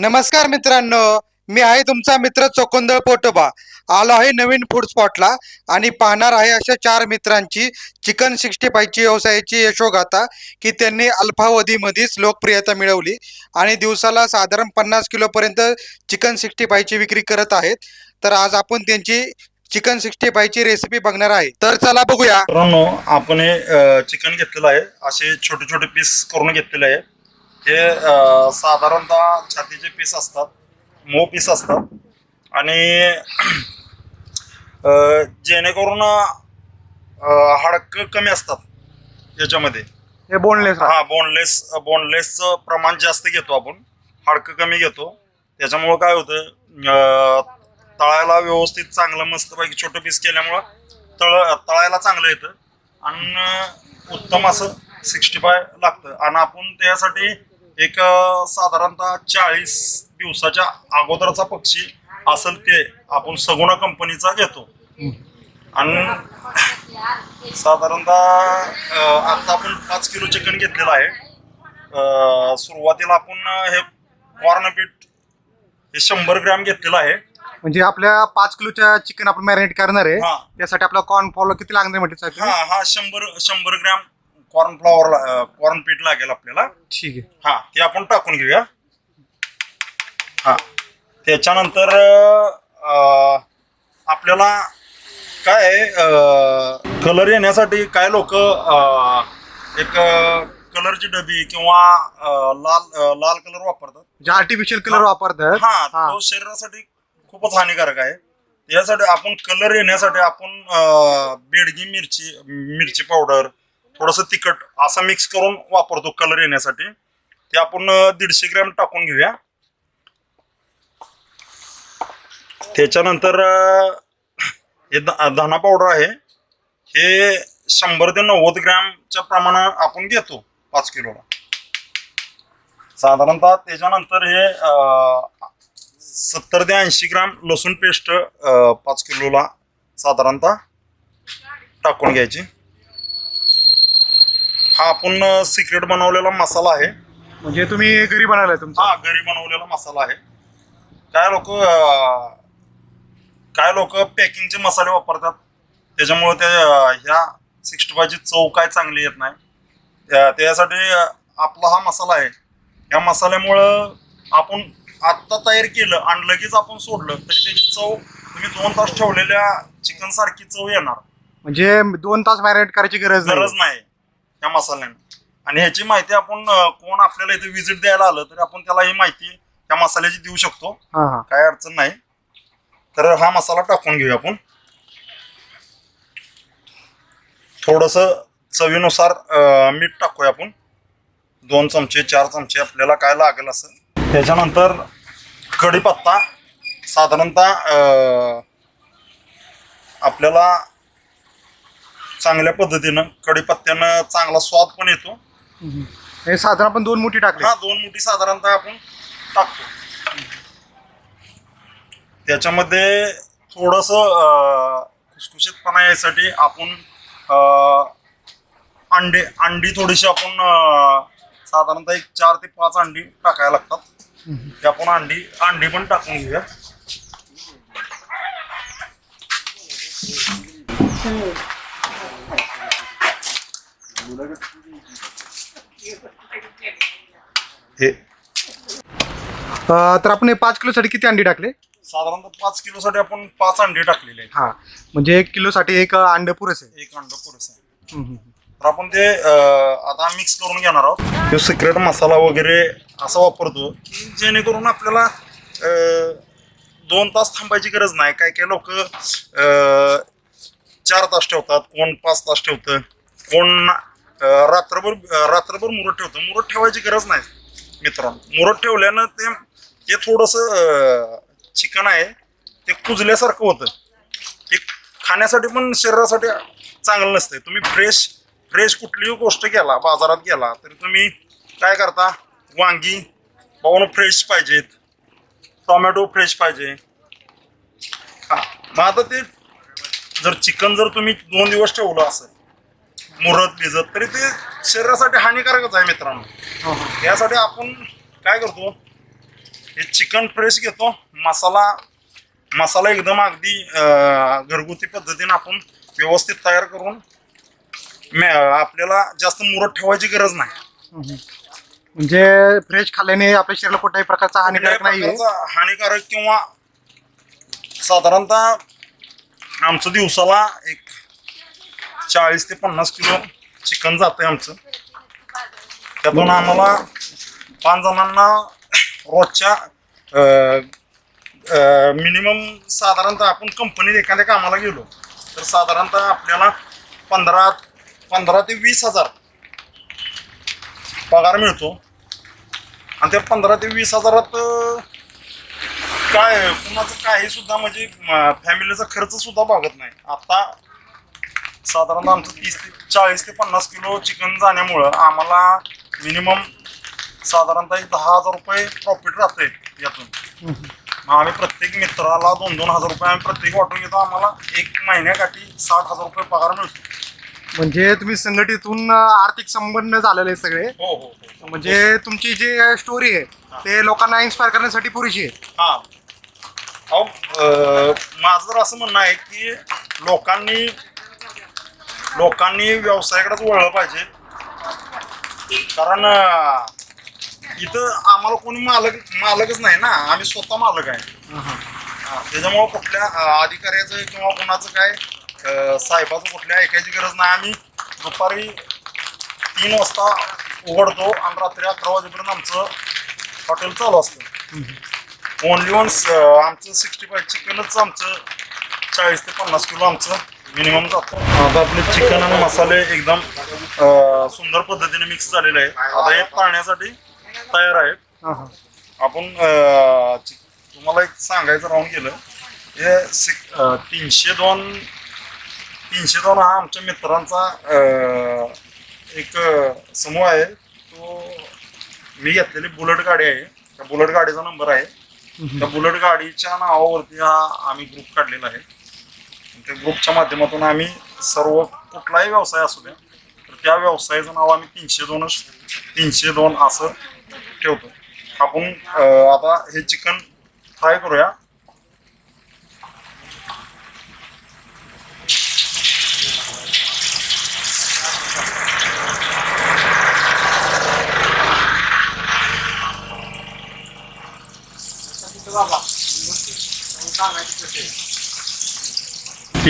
नमस्कार मित्रांनो मी आहे तुमचा मित्र चोकोंदळ पोटोबा. आलो आहे नवीन फूड स्पॉटला आणि पाहणार आहे अशा चार मित्रांची चिकन सिक्स्टी फायची व्यवसायाची यशोगाथा की त्यांनी अल्पावधीमध्येच लोकप्रियता मिळवली आणि दिवसाला साधारण पन्नास किलोपर्यंत चिकन सिक्स्टी फायची विक्री करत आहेत. तर आज आपण त्यांची चिकन सिक्स्टी फायची रेसिपी बघणार आहे. तर चला बघूया. मित्रांनो आपण हे चिकन घेतलेलं आहे. असे छोटे छोटे पीस करून घेतलेले आहे. हे साधारणतः छातीचे पीस असतात मऊ पीस असतात. आणि जेणेकरून हाडक कमी असतात याच्यामध्ये. हे बोनलेस हा बोनलेस बोनलेसचं प्रमाण जास्त घेतो आपण. हाडकं कमी घेतो. त्याच्यामुळं काय होतं तळायला व्यवस्थित चांगलं मस्तपैकी छोटं पीस केल्यामुळं तळ तळायला चांगलं येतं. आणि उत्तम असं सिक्स्टी फाय लागतं. आणि आपण त्यासाठी एक साधारणतः चाळीस दिवसाच्या अगोदरचा पक्षी असेल ते आपण सगुणा कंपनीचा घेतो. आणि साधारणतः आता आपण पाच किलो चिकन घेतलेलं आहे. अं, सुरुवातीला आपण हे कॉर्नपीठ हे शंभर ग्रॅम घेतलेलं आहे. म्हणजे आपल्या पाच किलोच्या चिकन आपण मॅरिनेट करणार आहे. त्यासाठी आपला कॉर्न फॉलो किती लागणार म्हटलं हा हा शंभर शंभर ग्रॅम कॉर्न फ्लॉवर कॉर्न पीठ लागेल आपल्याला. ठीक आहे. हा ते आपण टाकून घेऊया. हा त्याच्यानंतर आपल्याला काय कलर येण्यासाठी काय लोक एक कलरची डबी किंवा लाल लाल कलर वापरतात. जे आर्टिफिशियल कलर वापरतात. हा. तो शरीरासाठी खूपच हानिकारक आहे. यासाठी आपण कलर येण्यासाठी आपण बेडगी मिरची मिरची पावडर थोडंसं तिखट असं मिक्स करून वापरतो कलर येण्यासाठी. ते आपण दीडशे ग्रॅम टाकून घेऊया. त्याच्यानंतर हे धना पावडर आहे. हे शंभर ते नव्वद ग्रॅमच्या प्रमाणात आपण घेतो पाच किलोला. साधारणतः त्याच्यानंतर हे सत्तर ते ऐंशी ग्राम लसूण पेस्ट पाच किलोला साधारणतः टाकून घ्यायची. हा आपण सिक्रेट बनवलेला मसाला आहे. म्हणजे तुम्ही घरी बनवलाय तुमचा? हा घरी बनवलेला मसाला आहे. काय लोक काय लोक पॅकिंगचे मसाले वापरतात? त्याच्यामुळे ते अं, ह्या सिक्स्टी फायची चव काय चांगली येत नाही. त्या- त्यासाठी आपला हा मसाला आहे. या मसाल्यामुळं आपण आत्ता तयार केलं आणि लगेच आपण सोडलं तरी त्याची चव तुम्ही दोन तास ठेवलेल्या चिकन सारखी चव येणार. म्हणजे दोन तास मॅरिनेट करायची गरज गरज नाही. या मसाल्याने. आणि ह्याची माहिती आपण अं, कोण आपल्याला इथे व्हिजिट द्यायला आलं तरी आपण त्याला ही माहिती त्या मसाल्याची देऊ शकतो. हा हा. काय अडचण नाही. तर हा मसाला टाकून घेऊया आपण. थोडस चवीनुसार अं, मीठ टाकूया आपण. दोन चमचे चार चमचे आपल्याला काय लागेल असं. त्याच्यानंतर कढीपत्ता साधारणतः अं, आपल्याला चांगल्या पद्धतीनं कढीपत्त्यानं चांगला स्वाद पण येतो. हे साधारण आपण दोन मोठी टाकले. हा दोन मुठी साधारणतः आपण टाकतो. त्याच्यामध्ये थोडस खुसखुशीतपणा यायसाठी आपण अं, अंडे अंडी थोडीशी आपण साधारणतः एक चार ते पाच अंडी टाकायला लागतात. ते आपण अंडी अंडी पण टाकून घेऊया. हे. अं, तर आपण हे पाच किलोसाठी किती अंडी टाकले? साधारणतः पाच किलोसाठी आपण पाच अंडे टाकलेले आहेत. हा. म्हणजे एक किलोसाठी एक अंड पुरेस आहे. एक अंड पुरेसं आहे. हम्म, हम्म. तर आपण ते अं, आता मिक्स करून घेणार आहोत. तो सिक्रेट मसाला वगैरे असा वापरतो की जेणेकरून आपल्याला अं, दोन तास थांबायची गरज नाही. काय काय लोक चार तास ठेवतात कोण पाच तास ठेवतं कोण अं, रात्रभर रात्रभर मुरत ठेवतं. मुरत ठेवायची गरज नाही मित्रांनो. मुरत ठेवल्यानं ते ते थोडंसं चिकन आहे ते कुजल्यासारखं होतं. ते खाण्यासाठी पण शरीरासाठी चांगलं नसतं तुम्ही फ्रेश फ्रेश कुठलीही गोष्ट गेला बाजारात गेला तरी तुम्ही काय करता? वांगी बावनं फ्रेश पाहिजेत टोमॅटो फ्रेश पाहिजे. हां मग आता ते जर चिकन जर तुम्ही दोन दिवस ठेवलं असं मुरत भिजत तरी ते शरीरासाठी हानिकारकच आहे मित्रांनो. हो, हो. यासाठी आपण काय करतो हे चिकन फ्रेश घेतो मसाला मसाला एकदम अगदी घरगुती पद्धतीने आपण व्यवस्थित तयार करून मे- आपल्याला जास्त मुरत ठेवायची गरज नाही. म्हणजे फ्रेश खाल्ल्याने आपल्या शरीराला कुठल्याही प्रकारचा हानिकारक प्रकारचा हानिकारक किंवा साधारणतः आमचं दिवसाला एक चाळीस ते पन्नास किलो चिकन जातंय आमचं. त्यातून आम्हाला पाच जणांना रोजच्या मिनिमम साधारणतः आपण कंपनीत एखाद्या कामाला गेलो तर साधारणतः आपल्याला पंधरा पंधरा ते वीस हजार पगार मिळतो. आणि त्या पंधरा ते वीस हजारात काय कुणाचं काही सुद्धा म्हणजे फॅमिलीचा खर्च सुद्धा भागत नाही. आता साधारणतः आमचं तीस ते चाळीस ते पन्नास किलो चिकन जाण्यामुळं आम्हाला मिनिमम साधारणतः एक दहा हजार रुपये प्रॉफिट राहते यातून. मग आम्ही प्रत्येक मित्राला दोन दोन हजार रुपये आम्ही प्रत्येक वाटून घेतो. आम्हाला एक महिन्याकाठी साठ हजार रुपये पगार मिळतो. म्हणजे तुम्ही संघटितून आर्थिक संबंध झालेले सगळे. हो हो हो. म्हणजे तुमची जी स्टोरी आहे ते लोकांना इन्स्पायर करण्यासाठी पुरेशी आहे. हा. अहो अं, माझं तर असं म्हणणं आहे की लोकांनी लोकांनी व्यवसायाकडेच वळलं पाहिजे. कारण इथं आम्हाला कोणी मालक मालकच नाही ना. आम्ही स्वतः मालक आहे. हा, त्याच्यामुळं कुठल्या अधिकाऱ्याचं किंवा कोणाचं काय अं, साहेबाचं कुठल्या ऐकायची गरज नाही. आम्ही दुपारी तीन वाजता उघडतो आणि रात्री अकरा वाजेपर्यंत आमचं हॉटेल चालू असतं. ओनली वन्स आमचं सिक्स्टी फाय चिकनच आमचं चाळीस ते पन्नास किलो आमचं मिनिमम आता आपले चिकन आणि मसाले एकदम अं, सुंदर पद्धतीने मिक्स झालेले आहे आता हे तळण्यासाठी तयार आहेत. हा, हा. आपण अं, चि- तुम्हाला एक सांगायचं राहून गेलं. हे सिक- अं, तीनशे दोन तीनशे दोन हा आमच्या मित्रांचा अं, एक अं, समूह आहे. तो मी घेतलेली बुलेट गाडी आहे. त्या बुलेट गाडीचा नंबर आहे. त्या बुलेट गाडीच्या नावावरती हा आम्ही ग्रुप काढलेला आहे. त्या ग्रुपच्या माध्यमातून आम्ही सर्व कुठलाही व्यवसाय असू द्या तर त्या व्यवसायाचं नाव आम्ही तीनशे दोनच तीनशे दोन असं ठेवतो. आपण आता हे चिकन फ्राय करूया.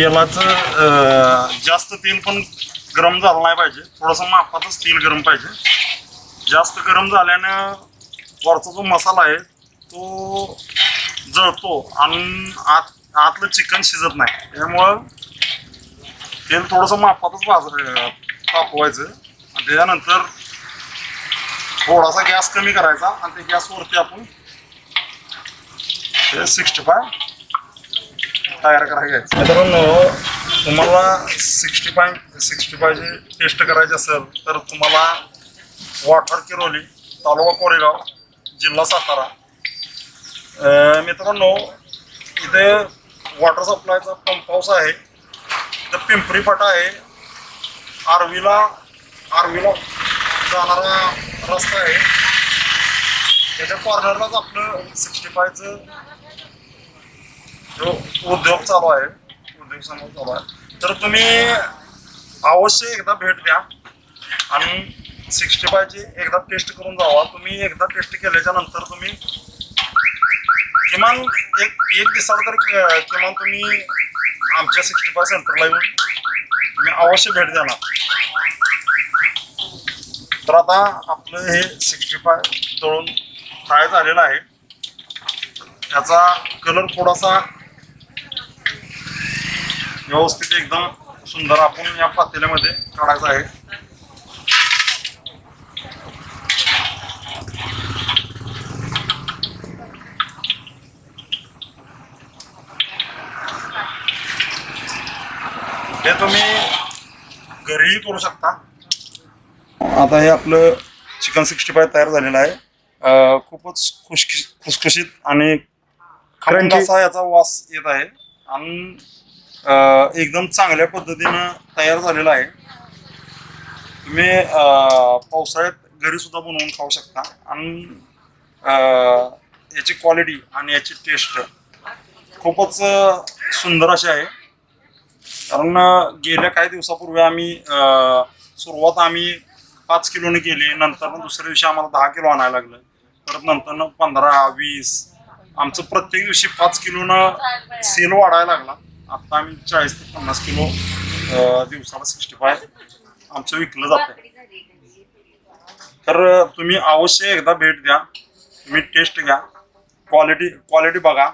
तेलाचं जास्त तेल पण गरम झालं नाही पाहिजे. थोडंसं मापातच तेल गरम पाहिजे. जास्त गरम झाल्यानं वरचा जो मसाला आहे तो जळतो आणि आत आतलं चिकन शिजत नाही. त्यामुळं तेल थोडंसं मापातच भाज तापवायचं. आणि त्याच्यानंतर थोडासा गॅस कमी करायचा आणि ते गॅसवरती आपण सिक्स्टी फाय तयार करायची. आहे मित्रांनो तुम्हाला सिक्स्टी फाय सिक्स्टी फायची टेस्ट करायची असेल तर तुम्हाला वाठार किरोली तालुका कोरेगाव जिल्हा सातारा. मित्रांनो इथे वॉटर सप्लायचा पंप हाऊस आहे. तर पिंपरी फाटा आहे. आरवीला आरवीला जाणारा रस्ता आहे. त्याच्या कॉर्नरलाच आपलं सिक्स्टी फायचं जो उद्योग चालू आहे. उद्योग समोर चालू आहे. तर तुम्ही अवश्य एकदा भेट द्या. आणि सिक्स्टी फायची एकदा टेस्ट करून जावा. तुम्ही एकदा टेस्ट केल्याच्यानंतर तुम्ही किमान एक एक दिवसाला तरी किमान तुम्ही आमच्या सिक्स्टी फाय सेंटरला येऊन तुम्ही अवश्य भेट देणार. तर आता आपलं हे सिक्स्टी फाय तळून फ्राय झालेलं आहे. याचा कलर थोडासा व्यवस्थित एकदम सुंदर आपण या पातेल्यामध्ये काढायचा आहे. हे तुम्ही घरीही करू शकता. आता हे आपलं चिकन सिक्स्टी फाय तयार झालेलं आहे. खूपच खुश खुसखुशीत आणि खरंच. असा याचा वास येत आहे. आणि एकदम चांगल्या पद्धतीनं तयार झालेला आहे. तुम्ही पावसाळ्यात घरी सुद्धा बनवून खाऊ शकता. आणि याची क्वालिटी आणि याची टेस्ट खूपच सुंदर अशी आहे. कारण गेल्या काही दिवसापूर्वी आम्ही सुरुवात आम्ही पाच किलोने केली. नंतर दुसऱ्या दिवशी आम्हाला दहा किलो आणायला लागलं. परत नंतर पंधरा वीस आमचं प्रत्येक दिवशी पाच किलोनं सेल वाढायला लागला. आता आम्ही चाळीस ते पन्नास किलो दिवसाला सिक्स्टी फाय आमचं विकलं जातं तर तुम्ही अवश्य एकदा भेट द्या तुम्ही टेस्ट घ्या क्वालिटी क्वालिटी बघा.